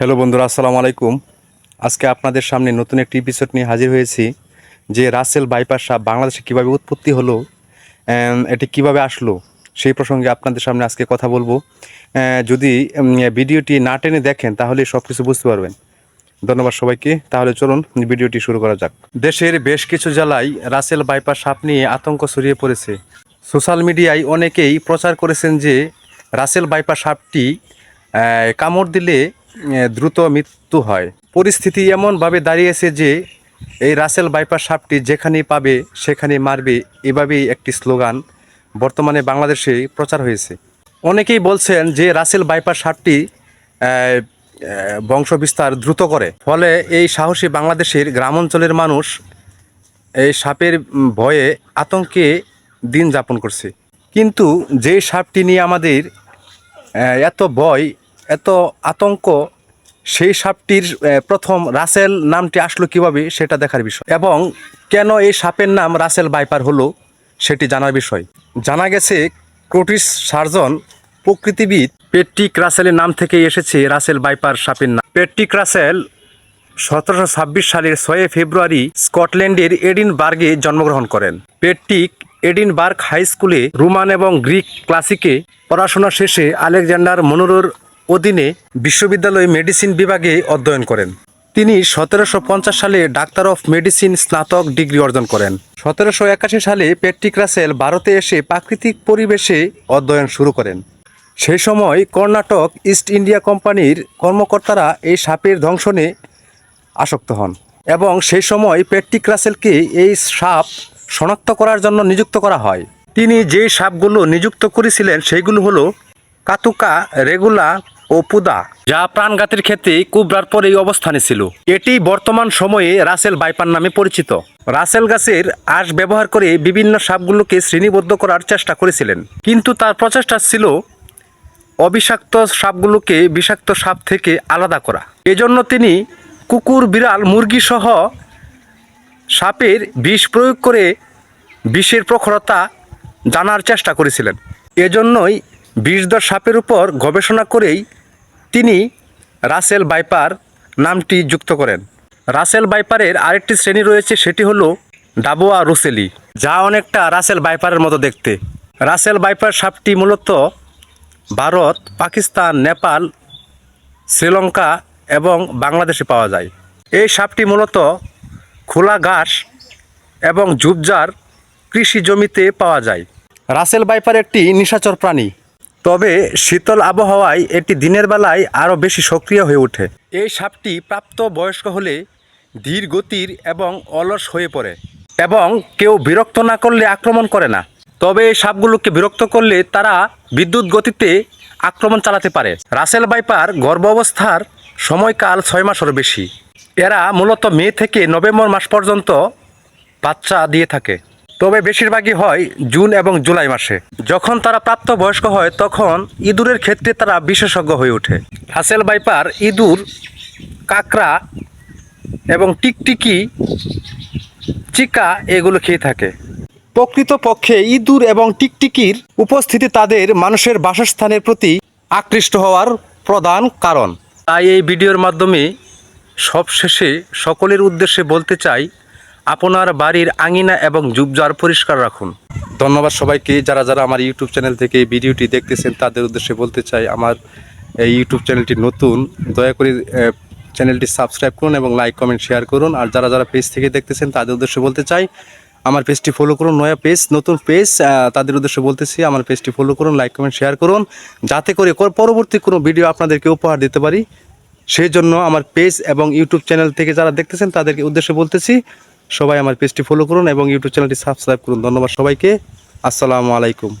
Hello বন্ধুরা, আসসালামু আলাইকুম। আজকে আপনাদের সামনে নতুন একটি এপিসোড নিয়ে হাজির হয়েছি, যে রাসেল বাইপাস সাপ বাংলাদেশে কীভাবে উৎপত্তি হলো এটি কীভাবে আসলো, সেই প্রসঙ্গে আপনাদের সামনে আজকে কথা বলব। যদি ভিডিওটি না টেনে দেখেন, তাহলে সব কিছু বুঝতে পারবেন। ধন্যবাদ সবাইকে। তাহলে চলুন ভিডিওটি শুরু করা যাক। দেশের বেশ কিছু জেলায় রাসেল বাইপাস সাপ নিয়ে আতঙ্ক ছড়িয়ে পড়েছে। সোশ্যাল মিডিয়ায় অনেকেই প্রচার করেছেন যে, রাসেল বাইপাস সাপটি কামড় দিলে দ্রুত মৃত্যু হয়। পরিস্থিতি এমনভাবে দাঁড়িয়েছে যে, এই রাসেল বাইপাস সাপটি যেখানেই পাবে সেখানে মারবে, এভাবেই একটি স্লোগান বর্তমানে বাংলাদেশে প্রচার হয়েছে। অনেকেই বলছেন যে, রাসেল বাইপাস সাপটি বংশ বিস্তার দ্রুত করে। ফলে এই সাহসী বাংলাদেশের গ্রাম অঞ্চলের মানুষ এই সাপের ভয়ে আতঙ্কে দিন যাপন করছে। কিন্তু যে সাপটি নিয়ে আমাদের এত ভয় এত আতঙ্ক, সেই সাপটির প্রথম রাসেল নামটি আসলো কীভাবে সেটা দেখার বিষয়। এবং কেন এই সাপের নাম রাসেল বাইপার হলো সেটি জানার বিষয়। জানা গেছে, ক্রোটিস সার্জন প্রকৃতিবিদ পেট্রিক রাসেলের নাম থেকে এসেছে রাসেল বাইপার সাপের নাম। পেট্রিক রাসেল সতেরোশো ছাব্বিশ সালের ছয় ফেব্রুয়ারি স্কটল্যান্ডের এডিনবার্গে জন্মগ্রহণ করেন। পেট্রিক এডিনবার্গ হাই স্কুলে রোমান এবং গ্রিক ক্লাসিকে পড়াশোনা শেষে আলেকজান্ডার মনোরোর অধীনে বিশ্ববিদ্যালয়ে মেডিসিন বিভাগে অধ্যয়ন করেন। তিনি সতেরোশো পঞ্চাশ সালে ডাক্তার অফ মেডিসিন স্নাতক ডিগ্রি অর্জন করেন। সতেরোশো একাশি সালে পেট্রিক রাসেল ভারতে এসে প্রাকৃতিক পরিবেশে অধ্যয়ন শুরু করেন। সেই সময় কর্ণাটক ইস্ট ইন্ডিয়া কোম্পানির কর্মকর্তারা এই সাপের ধ্বংসনে আসক্ত হন এবং সেই সময় পেট্রিক রাসেলকে এই সাপ শনাক্ত করার জন্য নিযুক্ত করা হয়। তিনি যে সাপগুলো নিযুক্ত করেছিলেন, সেইগুলো হলো কাতুকা রেগুলা ও পুদা, যা প্রাণঘাতের ক্ষেত্রে কুবরার পরেই অবস্থানে ছিল। এটি বর্তমান সময়ে রাসেল বাইপার নামে পরিচিত। রাসেল গাছের আঁশ ব্যবহার করে বিভিন্ন সাপগুলোকে শ্রেণীবদ্ধ করার চেষ্টা করেছিলেন। কিন্তু তার প্রচেষ্টা ছিল অবিষাক্ত সাপগুলোকে বিষাক্ত সাপ থেকে আলাদা করা। এজন্য তিনি কুকুর, বিড়াল, মুরগি সহ সাপের বিষ প্রয়োগ করে বিষের প্রখরতা জানার চেষ্টা করেছিলেন। এজন্যই বিষধর সাপের উপর গবেষণা করেই তিনি রাসেল বাইপার নামটি যুক্ত করেন। রাসেল বাইপারের আরেকটি শ্রেণি রয়েছে, সেটি হলো ডাবোয়া রুসেলি, যা অনেকটা রাসেল বাইপারের মতো দেখতে। রাসেল বাইপার সাপটি মূলত ভারত, পাকিস্তান, নেপাল, শ্রীলঙ্কা এবং বাংলাদেশে পাওয়া যায়। এই সাপটি মূলত খোলা ঘাস এবং ঝুপঝাড় কৃষি জমিতে পাওয়া যায়। রাসেল বাইপার একটি নিশাচর প্রাণী। তবে শীতল আবহাওয়ায় এটি দিনের বেলায় আরও বেশি সক্রিয় হয়ে ওঠে। এই সাপটি প্রাপ্ত বয়স্ক হলে ধীর গতির এবং অলস হয়ে পড়ে এবং কেউ বিরক্ত না করলে আক্রমণ করে না। তবে এই সাপগুলোকে বিরক্ত করলে তারা বিদ্যুৎ গতিতে আক্রমণ চালাতে পারে। রাসেল বাইপার গর্ভ অবস্থার সময়কাল ছয় মাসের বেশি। এরা মূলত মে থেকে নভেম্বর মাস পর্যন্ত বাচ্চা দিয়ে থাকে। তবে বেশিরভাগই হয় জুন এবং জুলাই মাসে। যখন তারা প্রাপ্ত বয়স্ক হয়, তখন ইঁদুরের ক্ষেত্রে তারা বিশেষজ্ঞ হয়ে ওঠে। হাসেল বাইপার, ইঁদুর, কাকড়া এবং টিকটিকি, চিকা এগুলো খেয়ে থাকে। প্রকৃতপক্ষে ইঁদুর এবং টিকটিকির উপস্থিতি তাদের মানুষের বাসস্থানের প্রতি আকৃষ্ট হওয়ার প্রধান কারণ। তাই এই ভিডিওর মাধ্যমে সবশেষে সকলের উদ্দেশ্যে বলতে চাই আপনার বাড়ির আঙিনা এবং জুবজার পরিষ্কার রাখুন। ধন্যবাদ সবাইকে। যারা যারা আমার ইউটিউব চ্যানেল থেকে এই ভিডিওটি দেখতেছেন, তাদের উদ্দেশ্যে বলতে চাই, আমার এই ইউটিউব চ্যানেলটি নতুন, দয়া করে চ্যানেলটি সাবস্ক্রাইব করুন এবং লাইক কমেন্ট শেয়ার করুন। আর যারা যারা পেজ থেকে দেখতেছেন, তাদের উদ্দেশ্যে বলতে চাই, আমার পেজটি ফলো করুন, নয়া পেজ নতুন পেজ তাদের উদ্দেশ্যে বলতেছি, আমার পেজটি ফলো করুন লাইক কমেন্ট শেয়ার করুন। যাতে করে কর- পরবর্তী কোনো ভিডিও আপনাদেরকে উপহার দিতে পারি। সেই জন্য আমার পেজ এবং ইউটিউব চ্যানেল থেকে যারা দেখতেছেন, তাদেরকে উদ্দেশ্যে বলতেছি সবাই আমার পেজটি ফলো করুন এবং ইউটিউব চ্যানেলটি সাবস্ক্রাইব করুন। ধন্যবাদ সবাইকে। আসসালামু আলাইকুম।